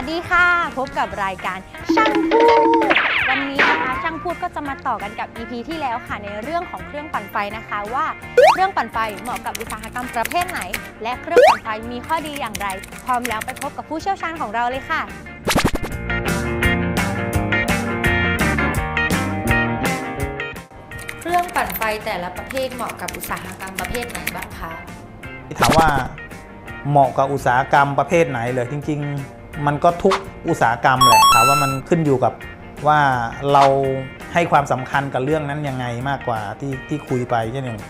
วัสดีค่ะ พบกับรายการช่างพูด วันนี้นะคะช่างพูดก็จะมาต่อกันกับ EP ที่แล้วค่ะในเรื่องของเครื่องปั่นไฟนะคะว่าเครื่องปั่นไฟเหมาะกับอุตสาหกรรมประเภทไหน และเครื่องปั่นไฟมีข้อดีอย่างไร พร้อมแล้วไปพบกับผู้เชี่ยวชาญของเราเลยค่ะ เครื่องปั่นไฟแต่ละประเภทเหมาะกับอุตสาหกรรมประเภทไหนบ้างคะถามว่าเหมาะกับอุตสาหกรรมประเภทไหนเลยจริง ๆ มันก็ทุกอุตสาหกรรมแหละถามว่ามันขึ้นอยู่กับว่าเราให้ความสำคัญกับเรื่องนั้นยังไงมากกว่าที่ที่คุยไปเช่นอย่าง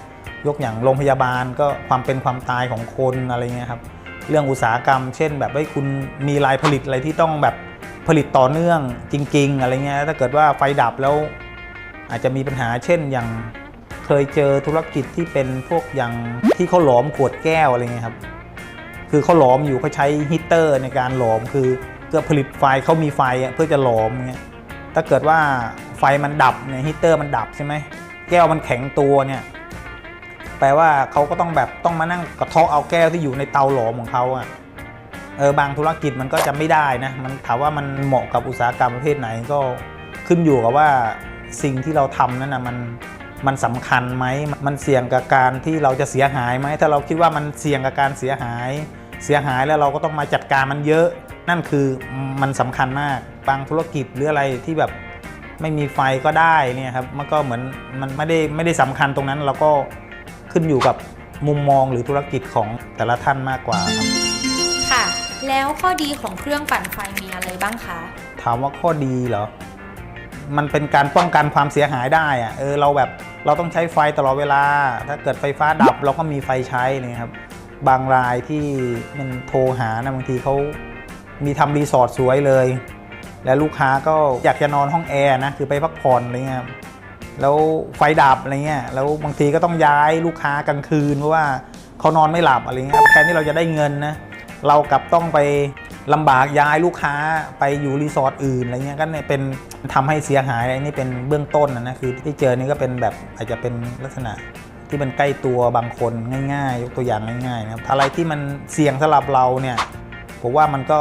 ยกอย่างโรงพยาบาลก็ความเป็นความตายของคนอะไรเงี้ยครับเรื่องอุตสาหกรรม เช่น แบบให้คุณมีลายผลิตอะไรที่ต้องแบบผลิตต่อเนื่องจริง ๆ อะไรเงี้ยถ้าเกิดว่าไฟดับแล้ว อาจจะมีปัญหาเช่นอย่างเคยเจอธุรกิจที่เป็นพวกอย่างที่เขาหลอมขวดแก้วอะไรเงี้ยครับ คือเขาหลอมอยู่เขาใช้ฮีตเตอร์ในการหลอมคือเพื่อผลิตไฟเขามีไฟเพื่อจะหลอมเงี้ยถ้าเกิดว่าไฟมันดับเนี่ยฮีตเตอร์มันดับใช่ไหมแก้วมันแข็งตัวเนี่ยแปลว่าเขาก็ต้องแบบต้องมานั่งกระเทาะเอาแก้วที่อยู่ในเตาหลอมของเขาอะเออบางธุรกิจมันก็จะไม่ได้นะมันถามว่ามันเหมาะกับอุตสาหกรรมประเภทไหนก็ขึ้นอยู่กับว่าสิ่งที่เราทำนั้นนะมันมันสำคัญไหม มันเสี่ยงกับการที่เราจะเสียหายไหม ถ้าเราคิดว่ามันเสี่ยงกับการเสียหาย เสียหายแล้วเราก็ต้องมาจัดการมันเยอะ นั่นคือมันสำคัญมากบางธุรกิจหรืออะไรที่แบบไม่มีไฟก็ได้เนี่ยครับมันก็เหมือนมันไม่ได้ไม่ได้สำคัญตรงนั้นเราก็ขึ้นอยู่กับมุมมองหรือธุรกิจของแต่ละท่านมากกว่าครับค่ะ แล้วข้อดีของเครื่องปั่นไฟมีอะไรบ้างคะถามว่าข้อดีเหรอมันเป็นการป้องกันความเสียหายได้อะเออเราแบบเราต้องใช้ไฟตลอดเวลา ถ้าเกิดไฟฟ้าดับเราก็มีไฟใช้เนี่ยครับ บางรายที่มันโทรหานะบางทีเขามีทำรีสอร์ทสวยเลย แล้วลูกค้าก็อยากจะนอนห้องแอร์นะคือไปพักผ่อนอะไรเงี้ยแล้วไฟดับอะไรเงี้ยแล้วบางทีก็ต้องย้ายลูกค้ากลางคืนเพราะว่าเขานอนไม่หลับอะไรเงี้ยแทนที่เราจะได้เงินนะเรากลับต้องไปลำบากย้ายลูกค้าไปอยู่รีสอร์ทอื่นอะไรเงี้ยก็เนี่ยเป็นทำให้เสียหายอันนี้เป็นเบื้องต้นนะนะคือที่เจอนี่ก็เป็นแบบอาจจะเป็นลักษณะ ที่มันใกล้ตัวบางคนง่าย ๆ ยกตัวอย่างง่ายๆนะครับอะไรที่มันเสี่ยงสำหรับเราเนี่ยผมว่ามันก็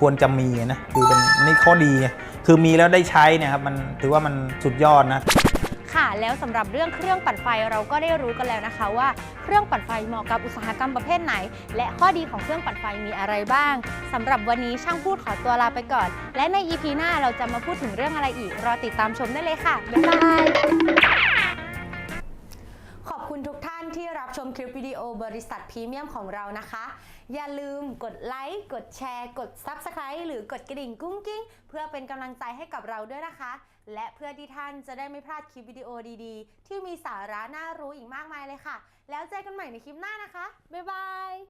ควรจะมีนะคือเป็นนี่ข้อดี คือมีแล้วได้ใช้เนี่ยครับมันถือว่ามันสุดยอดนะค่ะแล้วสำหรับเรื่องเครื่องปั่นไฟเราก็ได้รู้กันแล้วนะคะว่าเครื่องปั่นไฟเหมาะกับอุตสาหกรรมประเภทไหน และข้อดีของเครื่องปั่นไฟมีอะไรบ้างสำหรับวันนี้ช่างพูดขอตัวลาไปก่อน และใน EP หน้าเราจะมาพูดถึงเรื่องอะไรอีก รอติดตามชมได้เลยค่ะบ๊ายบาย คุณทุกท่านที่รับชมคลิปวิดีโอบริษัทพรีเมียมของเรานะคะ อย่าลืมกดไลค์กดแชร์ กด Subscribe หรือกดกระดิ่งกุ้งกิ้ง เพื่อเป็นกำลังใจให้กับเราด้วยนะคะ และเพื่อที่ท่านจะได้ไม่พลาดคลิปวิดีโอดีๆ ที่มีสาระน่ารู้อีกมากมายเลยค่ะ แล้วเจอกันใหม่ในคลิปหน้านะคะ บ๊ายบาย